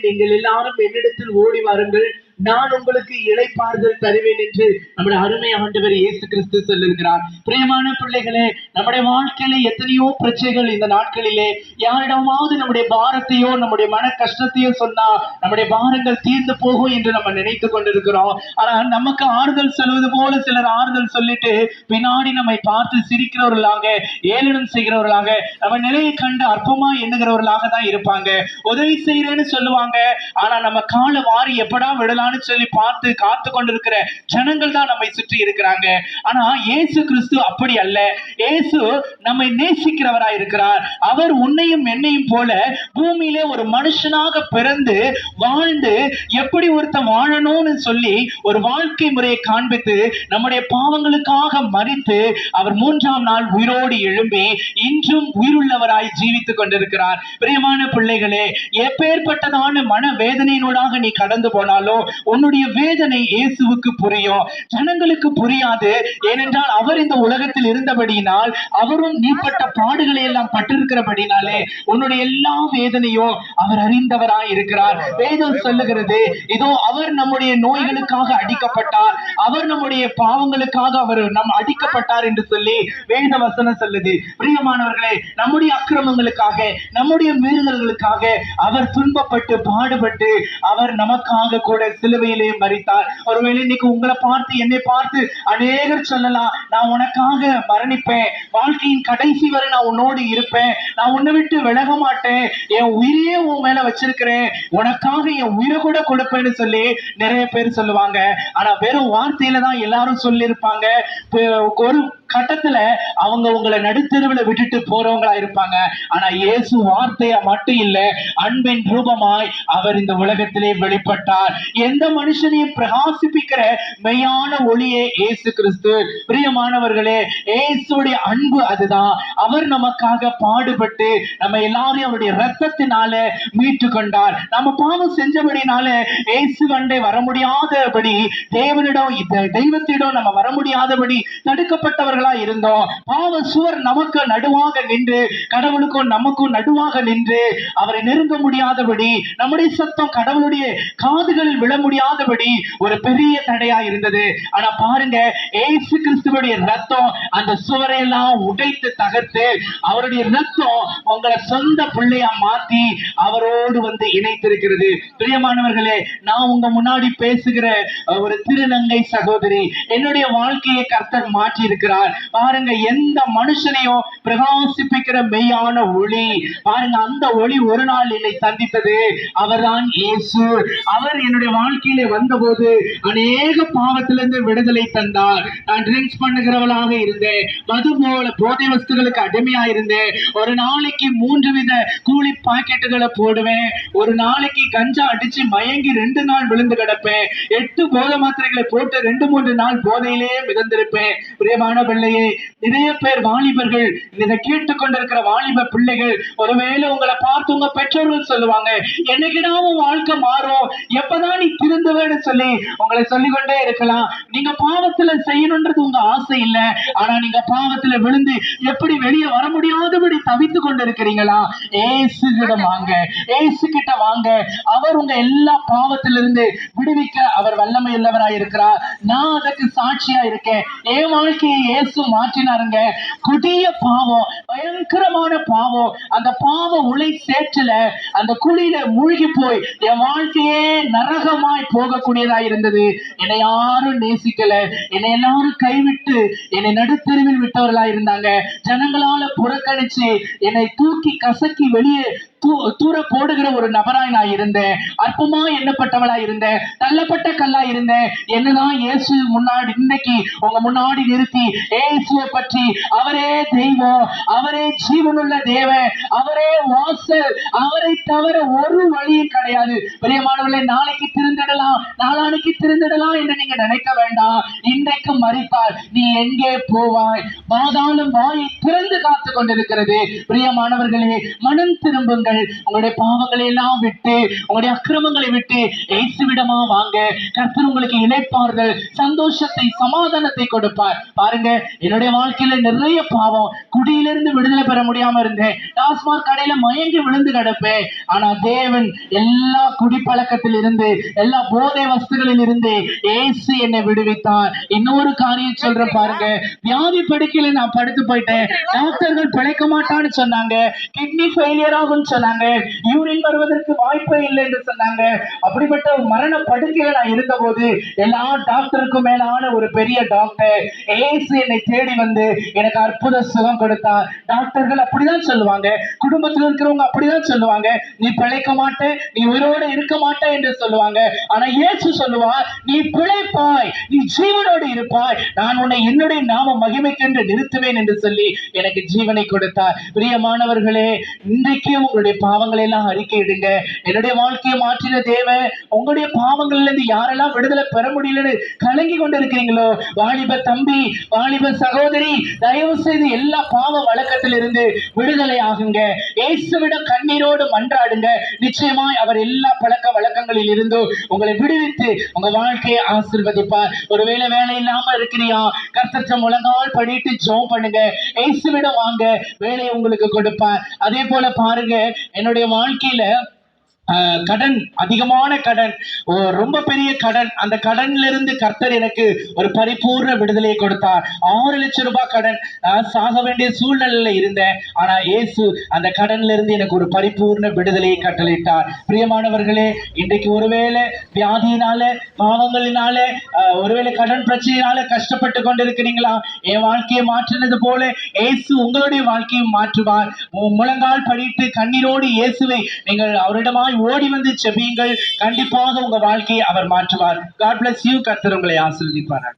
நீங்கள் எல்லாரும் என்னிடத்தில் ஓடி வாருங்கள். நான் உங்களுக்கு இழைப்பார்கள் தருவேன் என்று நம்முடைய அருமை ஆண்டவர் இயேசு கிறிஸ்து சொல்லிருக்கிறார் பிரியமான பிள்ளைகளே நம்முடைய வாழ்க்கையில எத்தனையோ பிரச்சனைகள் இந்த நாட்களிலே யாரிடமாவது நம்முடைய பாரத்தையோ நம்முடைய மன கஷ்டத்தையோ சொன்னா நம்முடைய பாரங்கள் தீர்ந்து போகும் என்று நம்ம நினைத்து கொண்டிருக்கிறோம். ஆனா நமக்கு ஆறுதல் சொல்வது போல சிலர் ஆறுதல் சொல்லிட்டு பின்னாடி நம்மை பார்த்து சிரிக்கிறவர்களாக ஏளனம் செய்கிறவர்களாக நம்ம நிலையை கண்டு அற்பமா எண்ணுகிறவர்களாக தான் இருப்பாங்க. உதவி செய்யறேன்னு சொல்லுவாங்க. ஆனா நம்ம காலை வாரி எப்படா விடலாம்னு சொல்லி பார்த்து காத்து கொண்டிருக்கிற ஜனங்கள் தான் நம்மை சுற்றி இருக்கிறாங்க. ஆனா இயேசு கிறிஸ்து அப்படி அல்ல. இயேசு நம்மை நேசிக்கிறவராய் இருக்கிறார். அவர் உன்னையும் என்னையும் போல பூமியிலே ஒரு மனுஷனாக பிறந்து வாழ்ந்து எப்படி ஒருத்தன் வாழணும்னு சொல்லி ஒரு வாழ்க்கை முறையை காண்பித்து நம்முடைய பாவங்களுக்காக மறித்து அவர் மூன்றாம் நாள் உயிரோடு எழும்பி இன்றும் உயிருள்ளவராய் ஜீவித்துக் கொண்டிருக்கிறார். பிரியமான பிள்ளைகளே எப்பேற்பட்டதான மன வேதனையினூடாக நீ கடந்து போனாலும் உன்னுடைய வேதனை இயேசுவுக்கு புரியும். ஜனங்களுக்கு புரியாது. ஏனென்றால் அவர் இந்த உலகத்தில் இருந்தபடியினால் அவரும் நீப்பட்ட பாடுகளை எல்லாம் பட்டிருக்கிறபடினாலே உன்னுடைய எல்லா வேதனையும் அவர் அறிந்தவராய் இருக்கிறார். வேதம் சொல்லுகிறது இதோ அவர் நம்முடைய நோய்களுக்காக அடிக்கப்பட்டார். அவர் நம்முடைய பாவங்களுக்காக அவர் நம் அடிக்கப்பட்டார் என்று சொல்லி வேத வசனம் சொல்லுது. பிரியமானவர்களே நம்முடைய அக்கிரமங்களுக்காக நம்முடைய மீறுதல்களுக்காக அவர் துன்பப்பட்டு பாடுபட்டு அவர் நமக்காக கூட சிலுவையிலே மறித்தார் ஒருவேளை இன்னைக்கு உங்களை பார்த்து என்னை பார்த்து அநேகர் சொல்லலாம் நான் உனக்காக மரணிப்பேன். வாழ்க்கையின் கடைசி வரை நான் உன்னோடு இருப்பேன். நான் உன்னை விட்டு விலக மாட்டேன். என் உயிரையே உன் மேல வச்சிருக்கிறேன். உனக்காக என் உயிரை கூட கொடுப்பேன்னு சொல்லி நிறைய பேர் சொல்லுவாங்க. ஆனா வெறும் வார்த்தையில தான் எல்லாரும் சொல்லியிருப்பாங்க. ஒரு கட்டத்துல அவங்க உங்களை நடுத்தெருவுல விட்டுட்டு போறவங்களா இருப்பாங்க. ஆனா இயேசு வார்த்தையா மட்டும் இல்ல அன்பின் ரூபமாய் அவர் இந்த உலகத்திலே வெளிப்பட்டார். எந்த மனுஷனையும் பிரகாசிப்பிக்கிற மெய்யான ஒளியே இயேசு கிறிஸ்து. பிரியமானவர்களே இயேசுடைய அன்பு அதுதான். அவர் நமக்காக பாடுபட்டு நம்ம எல்லாரையும் அவருடைய ரத்தத்தினால மீட்டு கொண்டார். நம்ம பாவம் செஞ்சபடினால இயேசு கண்டே வர முடியாதபடி தேவனிடம் தெய்வத்திடம் நம்ம வர முடியாதபடி தடுக்கப்பட்டவர்கள் இருந்தோம். பாவ சுவர் நமக்கு நடுவாக நின்று கடவுளுக்கும் நமக்கும் நடுவாக நின்று அவரை நெருங்க முடியாதபடி நம்முடைய சத்தம் கடவுளுடைய காதுகளில் விழ முடியாதபடி ஒரு பெரிய தடையா இருந்தது. ஆனா பாருங்க ஏசு கிறிஸ்துவுடைய ரத்தம் அந்த சுவரை எல்லாம் உடைத்து தகர்த்து அவருடைய ரத்தம் உங்களை சொந்த பிள்ளையா மாத்தி அவரோடு வந்து இணைத்திருக்கிறது. பிரியமானவர்களே நான் உங்க முன்னாடி பேசுகிற ஒரு திருநங்கை சகோதரி என்னுடைய வாழ்க்கையை கர்த்தர் மாற்றி இருக்கிறார் பாருங்க எந்த மனுஷனையும் பிரகாசிப்பிக்கிற மெய்யான ஒளி. பாருங்க அந்த ஒளி ஒரு நாள் என்னை சந்தித்தது. அவர்தான் இயேசு. அவர் என்னுடைய வாழ்க்கையில வந்தபோது அநேக பாவத்திலிருந்து விடுதலை தந்தார். நான் ட்ரிங்க்ஸ் பண்ணுகிறவளாக இருந்தேன். மது போல போதை வஸ்துகளுக்கு அடிமையா இருந்தேன். ஒரு நாளைக்கு மூன்று வித கூலி பாக்கெட்டுகளை போடுவேன். ஒரு நாளைக்கு கஞ்சா அடிச்சு மயங்கி ரெண்டு நாள் விழுந்து கிடப்பேன். எட்டு போதை மாத்திரைகளை போட்டு ரெண்டு மூன்று நாள் போதையிலே மிதந்திருப்பேன். பிரியமான பிள்ளையே நிறைய பேர் வாலிபர்கள் இதை கேட்டுக்கொண்டிருக்கிற வாலிப பிள்ளைகள் ஒருவேளை உங்களை பார்த்து உங்க பெற்றோர்கள் சொல்லுவாங்க என்னைக்கிடா உன் வாழ்க்கை மாறும்? எப்பதான் நீ திருந்துவேன்னு சொல்லி உங்களை சொல்லிக்கொண்டே இருக்கலாம். நீங்க பாவத்துல செய்யணும்ன்றது உங்க ஆசை இல்ல. ஆனா நீங்க பாவத்துல விழுந்து எப்படி வெளியே வர முடியாதபடி தவித்து கொண்டிருக்கிறீங்களா? ஏசு கிட்ட வாங்க ஏசு கிட்ட வாங்க. அவர் உங்க எல்லா பாவத்திலிருந்து விடுவிக்க அவர் வல்லமை உள்ளவராய் இருக்கிறார் நான் அதற்கு சாட்சியா இருக்கேன் என் வாழ்க்கையை இயேசு மாற்றினாருங்க. கொடிய பாவம் பயங்கரமான பாவம். அந்த பாவ உலை சேற்றுல அந்த குழியில மூழ்கி போய் என் வாழ்க்கையே நரகமாய் போகக்கூடியதா இருந்தது. என்னை யாரும் நேசிக்கல. என்னை எல்லாரும் கைவிட்டு என்னை நடுத்தெருவில் விட்டவர்களா இருந்தாங்க. ஜனங்களால புறக்கணிச்சு என்னை தூக்கி கசக்கி வெளியே தூர போடுகிற ஒரு நபராய் நான் இருந்தேன் அற்பமா எண்ணப்பட்டவளா இருந்தேன் தள்ளப்பட்ட கல்லா இருந்தேன் என்னதான் இயேசு முன்னாடி இன்னைக்கு உங்க முன்னாடி நிறுத்தி இயேசுவை பற்றி அவரே தெய்வம் அவரே ஜீவனுள்ள தேவன் அவரே வாசல் அவரை தவிர ஒரு வழியும் கிடையாது. பிரியமானவர்களை நாளைக்கு திருந்திடலாம் நாளானைக்கு திருந்திடலாம் என்று நீங்க நினைக்க வேண்டாம். இன்றைக்கு மறித்தால் நீ எங்கே போவாய்? பாதாளம் வாயை திறந்து காத்து கொண்டிருக்கிறது பிரியமானவர்களே மனம் திரும்புங்கள். வாருங்கள் உங்களுடைய பாவங்களை எல்லாம் விட்டு உங்களுடைய அக்கிரமங்களை விட்டு இயேசுவிடமா வாங்க. கர்த்தர் உங்களுக்கு இணைப்பார்கள். சந்தோஷத்தை சமாதானத்தை கொடுப்பார். பாருங்க என்னுடைய வாழ்க்கையில நிறைய பாவம். குடியிலிருந்து விடுதலை பெற முடியாம இருந்தேன். டாஸ்மாக் கடையில மயங்கி விழுந்து கிடப்பேன். ஆனா தேவன் எல்லா குடிப்பழக்கத்தில் இருந்து எல்லா போதை வஸ்துகளில் இருந்து இயேசு என்னை விடுவித்தார். இன்னொரு காரியம் சொல்றேன் பாருங்க. வியாதி படுக்கையில நான் படுத்து போயிட்டேன். டாக்டர்கள் பிழைக்க மாட்டான்னு சொன்னாங்க. கிட்னி ஃபெயிலியர் ஆகும்னு சொன்னாங்க. யூரின் வருவதற்கு வாய்ப்பே இல்லை என்று சொன்னாங்க. அப்படிப்பட்ட ஒரு மரண படுக்கையில நான் இருந்தபோது எல்லா டாக்டருக்கும் மேலான ஒரு பெரிய டாக்டர் ஏசு என்னை தேடி வந்து எனக்கு அற்புத சுகம் கொடுத்தார். டாக்டர்கள் அப்படிதான் சொல்லுவாங்க. குடும்பத்தில் இருக்கிறவங்க அப்படிதான் சொல்லுவாங்க. நீ பிழைக்க மாட்டே நீ உயிரோடு இருக்க மாட்டே என்று சொல்லுவாங்க. ஆனா இயேசு சொல்லுவார் நீ பிழைப்பாய் நீ ஜீவனோடு இருப்பாய். நான் உன்னை என்னுடைய நாம மகிமைக்கென்று நிறுத்துவேன் என்று சொல்லி எனக்கு ஜீவனை கொடுத்தார். பிரியமானவர்களே இன்றைக்கே உங்களுடைய பாவங்களை எல்லாம் அறிக்கையிடுங்க. என்னுடைய வாழ்க்கையை மாற்றின தேவ உங்களுடைய பாவங்கள்ல இருந்து யாரெல்லாம் விடுதலை பெற முடியலன்னு கலங்கி கொண்டு இருக்கிறீங்களோ வாலிப தம்பி வாலிப சகோதரி தயவு செய்து எல்லா பாவ வழக்கத்திலிருந்து விடுதலை ஆகுங்க. இயேசுவிடம் கண்ணீரோடு மன்றாடுங்க நிச்சயமாய் அவர் எல்லா பழக்க வழக்கங்களில் இருந்தும் உங்களை விடுவித்து உங்க வாழ்க்கையை ஆசிர்வதிப்பார். ஒருவேளை வேலை இல்லாம இருக்கிறியா? கர்த்தற்ற முழங்கால் படிட்டு ஜோம் பண்ணுங்க. ஏசுவிடம் வாங்க. வேலையை உங்களுக்கு கொடுப்பார். அதே போல பாருங்க என்னுடைய வாழ்க்கையில கடன் அதிகமான கடன். ஓ, ரொம்ப பெரிய கடன். அந்த கடன்ல இருந்து கர்த்தர் எனக்கு ஒரு பரிபூர்ண விடுதலையை கொடுத்தார். ஆறு லட்சம் ரூபாய் கடன். நான் சாக வேண்டிய சூழ்நிலையில இருந்தேன். ஆனா இயேசு அந்த கடன்ல இருந்து எனக்கு ஒரு பரிபூர்ண விடுதலையை கட்டளையிட்டார். பிரியமானவர்களே இன்றைக்கு ஒருவேளை வியாதியினால பாவங்களினால ஒருவேளை கடன் பிரச்சனையினால கஷ்டப்பட்டு கொண்டிருக்கிறீங்களா? என் வாழ்க்கையை மாற்றினது போல இயேசு உங்களுடைய வாழ்க்கையை மாற்றுவார். முழங்கால் படிட்டு கண்ணீரோடு இயேசுவை நீங்கள் அவரிடமாய் ஓடி வந்து செபியுங்கள். கண்டிப்பாக உங்க வாழ்க்கையை அவர் மாற்றுவார். காட் பிளஸ் யூ கர்த்தர் உங்களை ஆசீர்வதிப்பார்